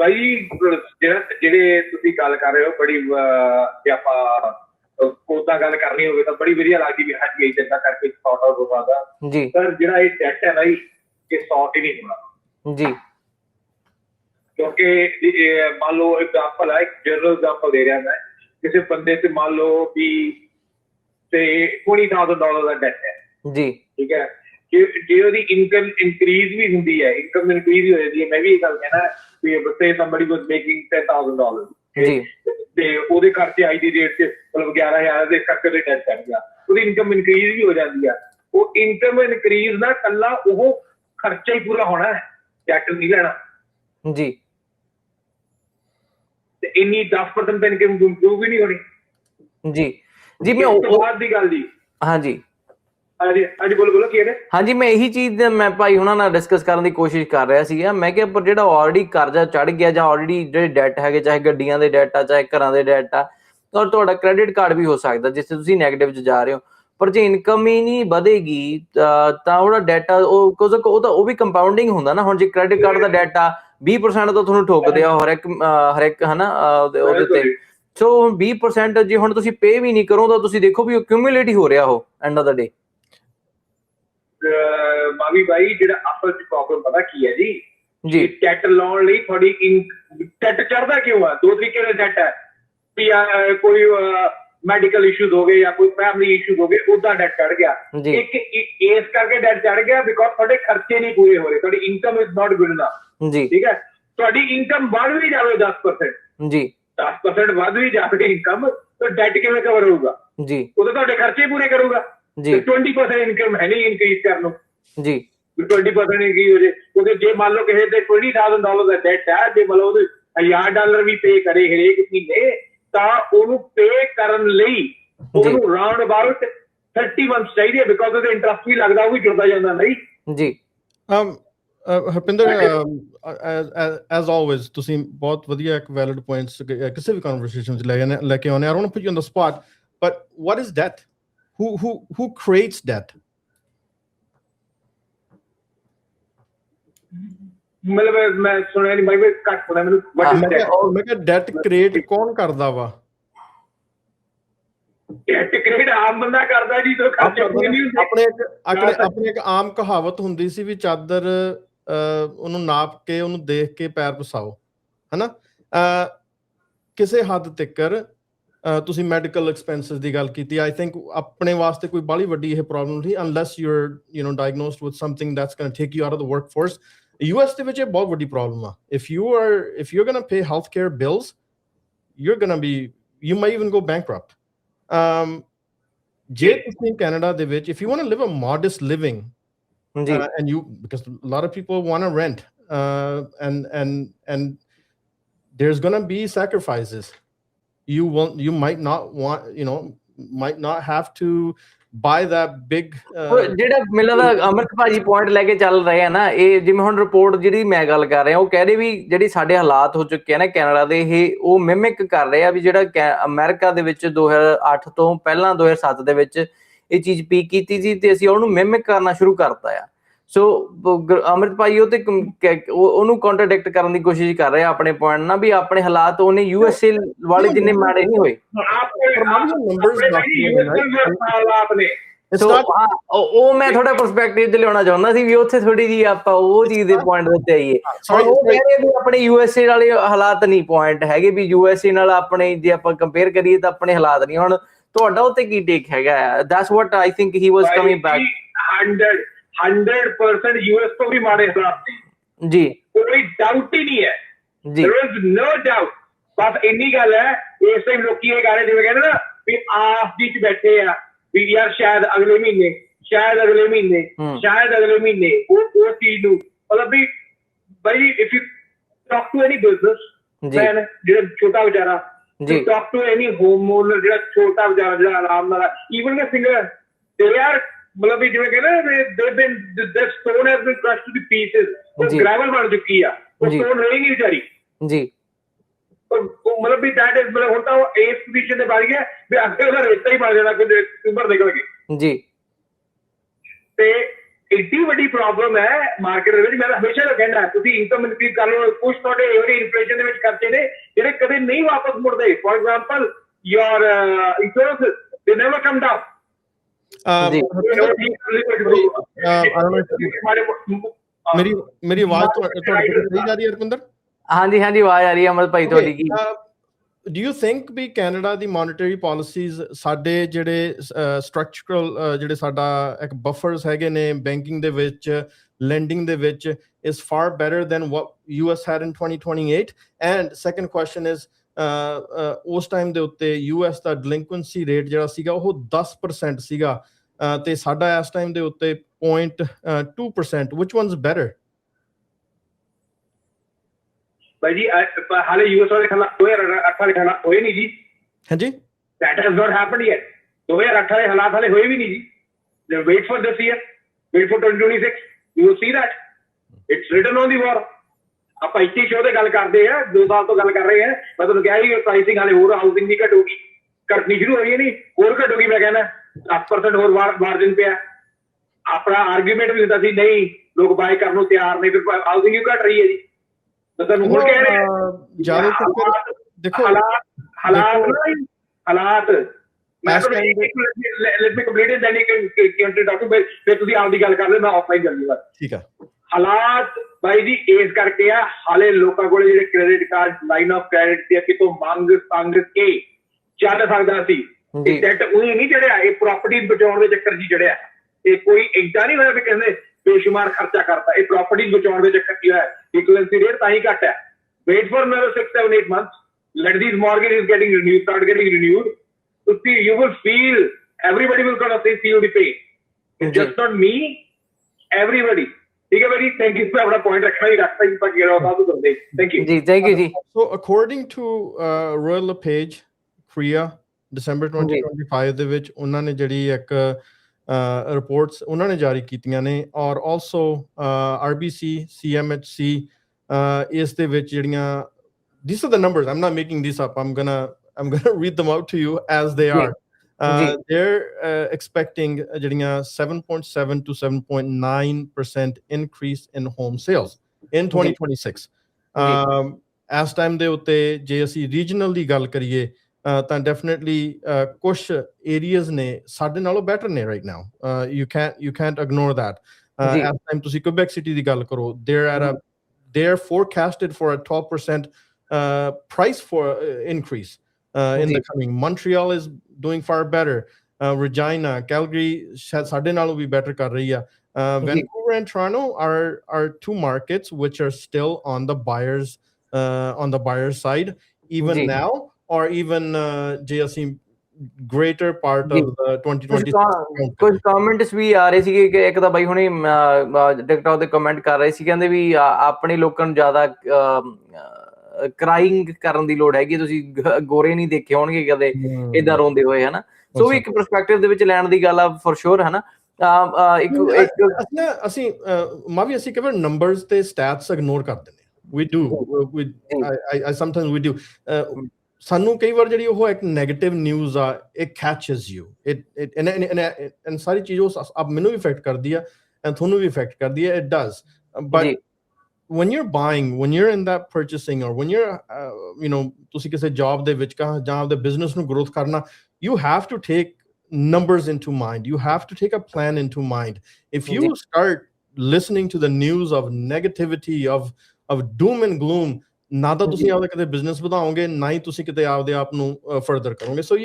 ਭਾਈ ਜਿਹੜਾ ਜਿਹੜੇ ਤੁਸੀਂ ਗੱਲ ਕਰ ਰਹੇ ਹੋ ਬੜੀ ਜੇ ਆਪਾਂ ਕੋਦਾ ਗੱਲ ਕਰਨੀ ਹੋਵੇ ਤਾਂ ਬੜੀ ਵਧੀਆ ਲੱਗਦੀ ਵੀ ਹਾਂਜੀ ਇਦਾਂ ਕਰਕੇ ਸੌਟ ਆਊਟ ਹੋ ਸਕਦਾ ਜੀ। ਪਰ ਜਿਹੜਾ ਇਹ ਡੈਟ ਹੈ ਜੀ, ਇਹ ਸੌਟ ਹੀ ਨਹੀਂ ਹੋਣਾ। ਜੀ। ਕਿਉਂਕਿ ਇਹ ਮੰਨ ਲਓ ਐਗਜ਼ਾਮਪਲ ਹੈ ਜਨਰਲ ਐਗਜ਼ਾਮਪਲ ਦੇ ਰਿਹਾ ਮੈਂ ਕਿਸੇ ਬੰਦੇ ਤੇ ਮੰਨ ਲਓ ਵੀ ਤੇ 20000 ਡਾਲਰ ਦਾ ਡੈਟ ਹੈ। ਜੀ। ਠੀਕ ਹੈ। ਜੇ ਜੇ ਉਹਦੀ ਇਨਕਮ ਇਨਕਰੀਜ਼ ਵੀ ਹੁੰਦੀ ਹੈ ਇਨਕਮ ਇਨਕਰੀਜ਼ ਹੋ ਜਾਂਦੀ ਹੈ ਮੈਂ ਵੀ ਇਹ ਗੱਲ ਕਹਿਣਾ ਵੀ say somebody was making 10000 dollar ਜੀ। ਤੇ ਉਹਦੇ ਖਰਚੇ ਅੱਜ ਦੀ ਡੇਟ 'ਚ ਮਤਲਬ 11000 ਦੇ ਕਰਕੇ ਦੇ ਟੈਕਸ ਕਰ ਗਿਆ। ਉਹਦੀ ਇਨਕਮ ਇਨਕਰੀਜ਼ ਵੀ ਹੋ ਜਾਂਦੀ ਆ। ਉਹ ਇਨਕਮ ਇਨਕਰੀਜ਼ ਨਾ ਕੱਲਾ ਉਹ ਖਰਚਾ ਹੀ ਪੂਰਾ ਹੋਣਾ ਹੈ ਟੈਕਸ ਨਹੀਂ ਲੈਣਾ। ਜੀ। ਤੇ ਇੰਨੀ 10% ਇਨਕਮ ਇੰਪਰੂਵ ਵੀ ਨਹੀਂ ਹੋਣੀ। ਜੀ। ਜੀ ਮੈਂ ਉਹ- ਤੋਂ ਬਾਅਦ ਦੀ ਗੱਲ ਜੀ। ਹਾਂਜੀ। ਹਾਂਜੀ ਹਾਂਜੀ ਬੋਲੋ ਬੋਲੋ ਕੀ ਹੈ ਹਾਂਜੀ ਮੈਂ ਇਹੀ ਚੀਜ਼ ਮੈਂ ਭਾਈ ਉਹਨਾਂ ਨਾਲ ਡਿਸਕਸ ਕਰਨ ਦੀ ਕੋਸ਼ਿਸ਼ ਕਰ ਰਿਹਾ ਸੀਗਾ। ਮੈਂ ਕਿਹਾ ਪਰ ਜਿਹੜਾ ਆਲਰੇਡੀ ਕਰਜ਼ਾ ਚੜ ਗਿਆ ਜਾਂ ਆਲਰੇਡੀ ਜਿਹੜੇ ਡੈਟ ਹੈਗੇ ਚਾਹੇ ਗੱਡੀਆਂ ਦੇ ਡੈਟ ਆ ਚਾਹੇ ਘਰਾਂ ਦੇ ਡੈਟ ਆ ਤਾਂ ਤੁਹਾਡਾ ਕ੍ਰੈਡਿਟ ਕਾਰਡ ਵੀ ਹੋ ਸਕਦਾ ਜਿਸ ਤੇ ਤੁਸੀਂ 네ਗੇਟਿਵ 'ਚ ਜਾ ਰਹੇ ਹੋ। ਪਰ ਜੇ ਇਨਕਮ ਹੀ ਨਹੀਂ ਵਧੇਗੀ ਤਾਂ ਉਹਦਾ ਡੈਟ ਉਹ ਕੁਝ ਉਹ ਤਾਂ ਉਹ ਵੀ ਕੰਪਾਊਂਡਿੰਗ ਹੁੰਦਾ ਨਾ। ਹੁਣ ਜੇ ਕ੍ਰੈਡਿਟ ਕਾਰਡ ਦਾ ਡੈਟ ਆ 20% ਤਾਂ ਤੁਹਾਨੂੰ ਠੋਕਦੇ ਆ ਹਰ ਇੱਕ ਹਰ ਇੱਕ ਹਨਾ ਉਹਦੇ ਤੇ। ਸੋ 20% ਜੇ ਹੁਣ ਤੁਸੀਂ ਪੇ ਵੀ ਨਹੀਂ ਕਰੋ ਤਾਂ ਤੁਸੀਂ ਦੇਖੋ ਵੀ ਉਹ ਕਿਊਮੂਲੇਟ ਹੀ ਹੋ ਰਿਹਾ ਉਹ ਐਂਡ ਆਫ ਦਾ ਡੇ ਮਾਵੀ ਬਾਈ ਜਿਹੜਾ ਅਸਲ ਚ ਪ੍ਰੋਬਲਮ ਪਤਾ ਕੀ ਹੈ ਜੀ? ਜੀ। ਟੈਟ ਲਾਉਣ ਲਈ ਤੁਹਾਡੀ ਟੈਟ ਚੜਦਾ ਕਿਉਂ ਆ? ਦੋ ਤਰੀਕੇ ਦੇ ਟੈਟ ਹੈ ਵੀ ਕੋਈ ਮੈਡੀਕਲ ਇਸ਼ੂਜ਼ ਹੋ ਗਏ ਜਾਂ ਕੋਈ ਫੈਮਿਲੀ ਇਸ਼ੂਜ਼ ਹੋ ਗਏ ਉਹਦਾ ਡੈਟ ਚੜ ਗਿਆ। ਇੱਕ ਇਸ ਕਰਕੇ ਡੈਟ ਚੜ ਗਿਆ ਬਿਕੋਜ਼ ਤੁਹਾਡੇ ਖਰਚੇ ਨਹੀਂ ਪੂਰੇ ਹੋ ਰਹੇ। ਤੁਹਾਡੀ income is not good enough ਜੀ। ਠੀਕ ਹੈ? ਤੁਹਾਡੀ ਇਨਕਮ ਵੱਧ ਵੀ ਜਾਵੇ 10% ਜੀ। 10% ਵੱਧ ਵੀ ਜਾਵੇ ਇਨਕਮ ਤਾਂ ਡੈਟ ਕਿਵੇਂ ਕਵਰ ਹੋਊਗਾ? ਜੀ। ਉਹ ਤਾਂ ਤੁਹਾਡੇ ਖਰਚੇ ਪੂਰੇ ਕਰੂਗਾ। ਜੀ। ਤੇ 20% ਇਨਕਮ ਹੈ ਨਹੀਂ ਇਨਕਰੀਜ਼ ਕਰਨ ਨੂੰ। ਜੀ। ਵੀ 20% ਇਨਕਰੀਜ਼ ਹੋ ਜੇ। ਕਿਉਂਕਿ ਜੇ ਮੰਨ ਲਓ ਕਿਸੇ ਤੇ 20000 ਡਾਲਰ ਦਾ ਡੈਟ ਹੈ। ਜੇ ਮੰਨ ਲਓ ਉਹਦੇ 1000 ਡਾਲਰ ਵੀ ਪੇ ਕਰੇ ਹਰੇਕ ਮਹੀਨੇ ਤਾਂ ਉਹਨੂੰ ਪੇ ਕਰਨ ਲਈ ਉਹਨੂੰ ਰਾਉਂਡ ਅਬਾਊਟ 30 ਮੰਥਸ ਚਾਹੀਦੇ ਬਿਕੋਜ਼ ਉਹਦੇ ਇੰਟਰਸਟ ਵੀ ਲੱਗਦਾ ਉਹ ਵੀ ਜੁੜਦਾ ਜਾਂਦਾ ਨਹੀਂ। ਜੀ। Um uh, Harpinder as always ਤੁਸੀਂ ਬਹੁਤ ਵਧੀਆ ਇੱਕ ਵੈਲਿਡ ਪੁਆਇੰਟਸ ਕਿਸੇ ਵੀ ਕਨਵਰਸੇਸ਼ਨ ਚ ਲੈ ਲੈ ਕੇ ਆਉਂਦੇ ਆ। Don't put you on the spot but what is that who who who creates debt? ਮਤਲਬ ਮੈਂ ਸੁਣਿਆ ਨਹੀਂ ਬਾਈ ਘੱਟ ਸੁਣਿਆ ਮੈਨੂੰ ਹਾਂ, what is ਮੈਂ? ਕਿਹਾ ਡੈਟ ਕ੍ਰੀਏਟ ਕੌਣ ਕਰਦਾ ਵਾ? ਡੈਟ ਕ੍ਰੈਡਿਟ ਆਮ ਬੰਦਾ ਕਰਦਾ ਜੀ ਜੋ ਖਰਚੇ ਨਹੀਂ ਹੁੰਦੇ। ਆਪਣੇ ਇੱਕ ਆਪਣੇ ਆਪਣੇ ਇੱਕ ਆਮ ਕਹਾਵਤ ਹੁੰਦੀ ਸੀ ਵੀ ਚਾਦਰ ਉਹਨੂੰ ਨਾਪ ਕੇ ਉਹਨੂੰ ਦੇਖ ਕੇ ਪੈਰ ਪਸਾਓ ਹਨਾ? ਕਿਸੇ ਹੱਦ ਤੱਕਰ ਤੁਸੀਂ ਮੈਡੀਕਲ ਐਕਸਪੈਂਸਸ ਦੀ ਗੱਲ ਕੀਤੀ ਆਈ ਥਿੰਕ ਆਪਣੇ ਵਾਸਤੇ ਕੋਈ ਬਾਲੀ ਵੱਡੀ ਇਹ ਪ੍ਰੋਬਲਮ ਨਹੀਂ unless you are you know diagnosed with something that's going take you out of the workforce US ਦੇ ਵਿੱਚ ਇਹ ਬਹੁਤ ਵੱਡੀ ਪ੍ਰੋਬਲਮ ਆ। If you are if you are going pay health care bills you are going be you might even go bankrupt um ਜੇ ਤੁਸੀਂ Canada ਦੇ ਵਿੱਚ if you want to live a modest living ਜੀ uh, and you because a lot of people want to rent uh, and and and there's going to be sacrifices. You won't you might not want you know might not have to buy that big uh, ਜਿਹੜਾ ਮਿਲਦਾ ਦਾ ਅਮਰਤ ਭਾਜੀ point ਲੈ ਕੇ ਚੱਲ ਰਹੇ ਆ ਨਾ ਇਹ ਜਿਵੇਂ ਹੁਣ ਰਿਪੋਰਟ ਜਿਹੜੀ ਮੈਂ ਗੱਲ ਕਰ ਰਿਹਾ ਉਹ ਕਹਿ ਰਹੇ ਵੀ ਜਿਹੜੀ ਸਾਡੇ ਹਾਲਾਤ ਹੋ ਚੁੱਕੇ ਆ ਨਾ ਕੈਨੇਡਾ ਦੇ ਇਹ ਉਹ ਮਿਮਿਕ ਕਰ ਰਹੇ ਆ ਵੀ ਜਿਹੜਾ ਅਮਰੀਕਾ ਦੇ ਵਿੱਚ 2008 ਤੋਂ ਪਹਿਲਾਂ 2007 ਦੇ ਵਿੱਚ ਇਹ ਚੀਜ਼ ਪੀਕ ਕੀਤੀ ਸੀ ਤੇ ਅਸੀਂ ਉਹਨੂੰ ਮਿਮਿਕ ਕਰਨਾ ਸ਼ੁਰੂ ਕਰਤਾ ਆ। ਸੋ ਅਮਰਤ ਭਾਈ ਉਹ ਤੇ ਉਹਨੂੰ ਕੰਟਰਡਿਕਟ ਕਰਨ ਦੀ ਕੋਸ਼ਿਸ਼ ਕਰ ਰਹੇ ਆਪਣੇ ਪੁਆਇੰਟ ਨਾਲ ਵੀ ਆਪਣੇ ਹਾਲਾਤ ਉਹਨੇ ਯੂਐਸਏ ਵਾਲੇ ਜਿੰਨੇ ਮਾੜੇ ਨਹੀਂ ਹੋਏ। ਉਹ ਮੈਂ ਥੋੜਾ ਪਰਸਪੈਕਟਿਵ ਤੇ ਲਿਆਉਣਾ ਚਾਹੁੰਦਾ ਸੀ ਵੀ ਉੱਥੇ ਥੋੜੀ ਜੀ ਆਪਾਂ ਉਹ ਚੀਜ਼ ਦੇ ਪੁਆਇੰਟ ਦੇ ਉੱਤੇ ਆਈਏ। ਉਹ ਕਹਿ ਰਹੇ ਵੀ ਆਪਣੇ ਯੂਐਸਏ ਵਾਲੇ ਹਾਲਾਤ ਨਹੀਂ ਪੁਆਇੰਟ ਹੈਗੇ ਵੀ ਯੂਐਸਏ ਨਾਲ ਆਪਣੇ ਜੇ ਆਪਾਂ ਕੰਪੇਅਰ ਕਰੀਏ ਤਾਂ ਆਪਣੇ ਹਾਲਾਤ ਨਹੀਂ। ਹੁਣ ਤੁਹਾਡਾ ਉੱਤੇ ਕੀ ਟੇਕ ਹੈਗਾ? That's what I think he was coming back 100 100% US ਤੋਂ ਵੀ ਮਾੜੇ ਹਾਲਾਤ ਨੇ। ਜੀ। ਕੋਈ ਡਾਊਟ ਹੀ ਨਹੀਂ ਹੈ। ਜੀ। There is no doubt ਬਸ ਇੰਨੀ ਗੱਲ ਹੈ ਇਸ ਟਾਈਮ ਲੋਕੀ ਇਹ ਗਾਣੇ ਜਿਵੇਂ ਕਹਿੰਦੇ ਨਾ ਵੀ ਦੀ ਚ ਬੈਠੇ ਆ ਵੀ ਯਾਰ ਸ਼ਾਇਦ ਅਗਲੇ ਮਹੀਨੇ ਸ਼ਾਇਦ ਅਗਲੇ ਮਹੀਨੇ। ਸ਼ਾਇਦ ਅਗਲੇ ਮਹੀਨੇ ਉਹ ਉਹ ਚੀਜ਼ ਨੂੰ ਮਤਲਬ ਵੀ ਬਈ if you talk to any business ਜੀ। ਮੈਨ ਜਿਹੜਾ ਛੋਟਾ ਵਿਚਾਰਾ ਜੀ। Talk to any home owner ਜਿਹੜਾ ਛੋਟਾ ਵਿਚਾਰਾ ਜਿਹੜਾ ਆਰਾਮ ਨਾਲ ਈਵਨ ਦੇ ਸਿੰਗਰ ਤੇ ਯਾਰ ਮਤਲਬ ਵੀ ਜਿਵੇਂ ਕਹਿੰਦੇ ਦੇ been the stone has been crushed to the pieces ਉਹ। ਗ੍ਰੈਵਲ ਬਣ ਚੁੱਕੀ ਆ। ਉਹ। ਸਟੋਨ ਰਹੀ ਨਹੀਂ ਵਿਚਾਰੀ। ਜੀ। ਮਤਲਬ ਵੀ ਦੈਟ ਇਜ਼ ਮਤਲਬ ਹੁਣ ਤਾਂ ਉਹ ਇਸ ਪੋਜੀਸ਼ਨ ਤੇ ਬਣ ਗਿਆ ਵੀ ਅੱਗੇ ਉਹਦਾ ਰੇਤਾ ਹੀ ਬਣ ਜਾਣਾ ਕੋਈ ਉਮਰ ਨਿਕਲ ਗਈ। ਜੀ। ਤੇ ਇੱਡੀ ਵੱਡੀ ਪ੍ਰੋਬਲਮ ਹੈ ਮਾਰਕੀਟ ਦੇ ਵਿੱਚ ਮੈਂ ਹਮੇਸ਼ਾ ਇਹ ਕਹਿੰਦਾ ਤੁਸੀਂ ਇਨਕਮ ਇਨਕਰੀਜ਼ ਕਰ ਲਓ ਕੁਝ ਤੁਹਾਡੇ ਇਹੋ ਇਨਫਲੇਸ਼ਨ ਦੇ ਵਿੱਚ ਖਰਚੇ ਨੇ ਜਿਹੜੇ ਕਦੇ ਨਹੀਂ ਵਾਪਸ ਮੁੜਦੇ। For example your insurance they never come down. ਮੇਰੀ ਮੇਰੀ ਆਵਾਜ਼ ਤੁਹਾਡੇ ਤੱਕ ਸਹੀ ਜਾ ਰਹੀ ਹੈ ਹਾਂਜੀ ਹਾਂਜੀ ਆਵਾਜ਼ ਆ ਰਹੀ ਹੈ ਅਮਰ ਭਾਈ ਤੁਹਾਡੀ ਕੀ do you think we Canada the monetary policies ਸਾਡੇ ਜਿਹੜੇ ਸਟਰਕਚਰਲ ਜਿਹੜੇ ਸਾਡਾ ਇੱਕ ਬਫਰਸ ਹੈਗੇ ਨੇ ਬੈਂਕਿੰਗ ਦੇ ਵਿੱਚ ਲੈਂਡਿੰਗ ਦੇ ਵਿੱਚ is far better than what US had in 2028 and second question is ਉਸ ਟਾਈਮ ਦੇ ਉੱਤੇ US ਦਾ delinquency rate ਜਿਹੜਾ ਸੀਗਾ ਉਹ 10% ਸੀਗਾ uh, ਤੇ ਸਾਡਾ ਇਸ ਟਾਈਮ ਦੇ ਉੱਤੇ 0.2% which one's better ਭਾਈ ਜੀ ਹਾਲੇ ਯੂਐਸ ਵਾਲੇ ਖਿਲਾਫ 2008 ਵਾਲੇ ਖਿਲਾਫ ਹੋਏ ਨਹੀਂ ਜੀ ਹਾਂਜੀ that has not happened yet 2008 ਵਾਲੇ ਹਾਲਾਤ ਹਾਲੇ ਹੋਏ ਵੀ ਨਹੀਂ ਜੀ wait for this year wait for 2026 you will see that it's written on the wall ਆਪਾਂ ਇੱਥੇ ਸ਼ੋਅ ਤੇ ਗੱਲ ਕਰਦੇ ਆ ਦੋ ਸਾਲ ਤੋਂ ਗੱਲ ਕਰ ਰਹੇ ਆ। ਮੈਂ ਤੁਹਾਨੂੰ ਕਿਹਾ ਹੀ ਪ੍ਰਾਈਸਿੰਗ ਹਾਲੇ ਹੋਰ ਹਾਊਸਿੰਗ ਦੀ ਘਟੂਗੀ। ਘਟਣੀ ਸ਼ੁਰੂ ਹੋਈ ਨਹੀਂ ਹੋਰ ਘਟੂਗੀ ਮੈਂ ਕਹਿੰਦਾ। 10% ਹੋਰ ਮਾਰਜਨ ਪਿਆ। ਆਪਣਾ ਆਰਗੂਮੈਂਟ ਵੀ ਹੁੰਦਾ ਸੀ ਨਹੀਂ ਲੋਕ ਬਾਈ ਕਰਨ ਨੂੰ ਤਿਆਰ ਨੇ ਫਿਰ ਹਾਊਸਿੰਗ ਹੀ ਘਟ ਰਹੀ ਹੈ ਜੀ? ਤਾਂ ਤੁਹਾਨੂੰ ਹੁਣ ਕਹਿ ਰਹੇ। ਜ਼ਿਆਦਾਤਰ ਫਿਰ ਦੇਖੋ ਹਾਲਾਤ ਹਾਲਾਤ ਹਾਲਾਤ। ਮੈਂ let me complete it then you can continue talking ਫਿਰ ਤੁਸੀਂ ਆਪਦੀ ਗੱਲ ਕਰ ਲਿਓ ਮੈਂ ਆਫਲਾਈਨ ਬਸ ਠੀਕ ਆ। ਹਾਲਾਤ ਬਾਈ ਜੀ ਇਸ ਕਰਕੇ ਆ? ਹਾਲੇ ਲੋਕਾਂ ਕੋਲੇ ਜਿਹੜੇ credit card line of credit ਦੀ ਕਿਤੋਂ ਮੰਗ ਸੰਗ ਕੇ ਚੱਲ ਸਕਦਾ ਸੀ? ਇਹ ਡੈਟ ਉਹੀ ਨਹੀਂ ਚੜਿਆ ਇਹ ਪ੍ਰਾਪਰਟੀ ਬਚਾਉਣ ਦੇ ਚੱਕਰ 'ਚ ਚੜਿਆ। ਇਹ ਕੋਈ ਏਦਾਂ ਨਹੀਂ ਹੋਇਆ ਵੀ ਕਹਿੰਦੇ ਬੇਸ਼ੁਮਾਰ ਖਰਚਾ ਕਰਤਾ। ਇਹ ਪ੍ਰਾਪਰਟੀ ਬਚਾਉਣ ਦੇ ਚੱਕਰ 'ਚ ਹੋਇਆ। ਇਕੁਇਵਲੈਂਸੀ ਰੇਟ ਤਾਂ ਹੀ ਘੱਟ ਹੈ। Wait for another 6 7 8 months let these mortgages getting renewed start getting renewed to see you will feel everybody will gonna say feel the pain it's just not me everybody ਠੀਕ ਹੈ ਭਾਈ ਥੈਂਕ ਯੂ ਮੈਂ ਆਪਣਾ point ਰੱਖਣਾ ਹੀ ਰੱਖਤਾ ਜੀ ਬਾਕੀ ਰੋ ਸਾਹਿਬ ਕਰਦੇ thank you ji thank you ji So, according to uh, Royal LePage, Korea, December ਜੀ। 2025 ਦੇ ਵਿੱਚ ਉਹਨਾਂ ਨੇ ਜਿਹੜੀ ਇੱਕ ਰਿਪੋਰਟਸ ਉਹਨਾਂ ਨੇ ਜਾਰੀ ਕੀਤੀਆਂ ਨੇ ਔਰ ਆਲਸੋ CMHC uh, ਇਸ ਦੇ ਵਿੱਚ ਜਿਹੜੀਆਂ these are the numbers i'm not making these up i'm gonna i'm gonna read them out to you as they are uh। They're uh, expecting ਜਿਹੜੀਆਂ 7.7 to 7.9 percent increase in home sales in 2026 um, ਇਸ time ਦੇ ਉੱਤੇ ਜੇ ਅਸੀਂ regional ਦੀ ਗੱਲ ਕਰੀਏ ਅਹ ਤਾਂ definitely ਕੁਝ ਏਰੀਆਜ਼ ਨੇ ਸਾਡੇ ਨਾਲੋਂ ਬੈਟਰ ਨੇ right now you can you can't ignore that ਜੀ। ਇਸ ਟਾਈਮ ਤੁਸੀਂ ਕੁਬੈਕ ਸਿਟੀ ਦੀ ਗੱਲ ਕਰੋ there at a they are forecasted for a 12% uh, price for uh, increase uh, in the ਜੀ। coming. Montreal is doing far better. Uh, Regina, Calgary ਸ਼ਾਇਦ ਸਾਡੇ ਨਾਲੋਂ ਵੀ better ਕਰ ਰਹੀ ਆ. Uh, ਜੀ। Vancouver and Toronto are are two markets which are still on the buyers uh, on the buyer's side even ਜੀ। now or even uh, ਜੇ ਅਸੀਂ greater part ਜੀ। of the ਕੁਝ 2020 ਕਾ- ਕੁਝ ਕਮੈਂਟਸ ਵੀ ਆ ਰਹੇ ਸੀਗੇ ਕਿ ਇੱਕ ਤਾਂ ਬਾਈ ਹੁਣੇ ਟਿਕਟੌਕ ਤੇ ਕਮੈਂਟ ਕਰ ਰਹੇ ਸੀ ਕਹਿੰਦੇ ਵੀ ਆ, ਆਪਣੇ ਲੋਕਾਂ ਨੂੰ ਜ਼ਿਆਦਾ ਕਰਾਈਂਗ ਕਰਨ ਦੀ ਲੋੜ ਹੈਗੀ ਤੁਸੀਂ ਗੋਰੇ ਨਹੀਂ ਦੇਖੇ ਹੋਣਗੇ ਕਦੇ. ਇਦਾਂ ਰੋਂਦੇ ਹੋਏ ਹਨਾ? ਸੋ ਵੀ ਇੱਕ ਪਰਸਪੈਕਟਿਵ ਦੇ ਵਿੱਚ ਲੈਣ ਦੀ ਗੱਲ ਆ ਫॉर ਸ਼ੋਰ ਹਨਾ? ਇੱਕ ਇੱਕ ਅਸੀਂ ਅਹ, ਮਾਵੀ ਅਸੀਂ ਕਈ ਵਾਰ ਨੰਬਰਸ ਤੇ ਸਟੈਟਸ ਇਗਨੋਰ ਕਰ ਦਿੰਦੇ we do we I I sometimes we do ਸਾਨੂੰ ਕਈ ਵਾਰ ਜਿਹੜੀ ਉਹ ਇੱਕ 네ਗੇਟਿਵ ਨਿਊਜ਼ ਆ it catches you it it and ਸਾਰੀ ਚੀਜ਼ ਉਹ ਅਬ ਮੈਨੂੰ ਵੀ ਇਫੈਕਟ ਕਰਦੀ ਆ ਐਂਡ ਤੁਹਾਨੂੰ ਵੀ ਇਫੈਕਟ ਕਰਦੀ ਆ it does but when you're buying when you're in that purchasing or when you're uh, you know ਤੁਸੀਂ ਕਿਸੇ job ਦੇ ਵਿੱਚ ਕਾ ਜਾਂ ਆਪਦੇ business ਨੂੰ growth ਕਰਨਾ you have to take numbers into mind you have to take a plan into mind if you ਜੀ। start listening to the news of negativity of of doom and gloom ਨਾ ਤਾਂ ਤੁਸੀਂ ਜੀ। ਆਪਦਾ ਕਿਤੇ business ਵਧਾਓਗੇ ਨਾ ਹੀ ਤੁਸੀਂ ਕਿਤੇ ਆਪਦੇ ਆਪ ਨੂੰ ਫਰਦਰ ਕਰੋਗੇ ਸੋ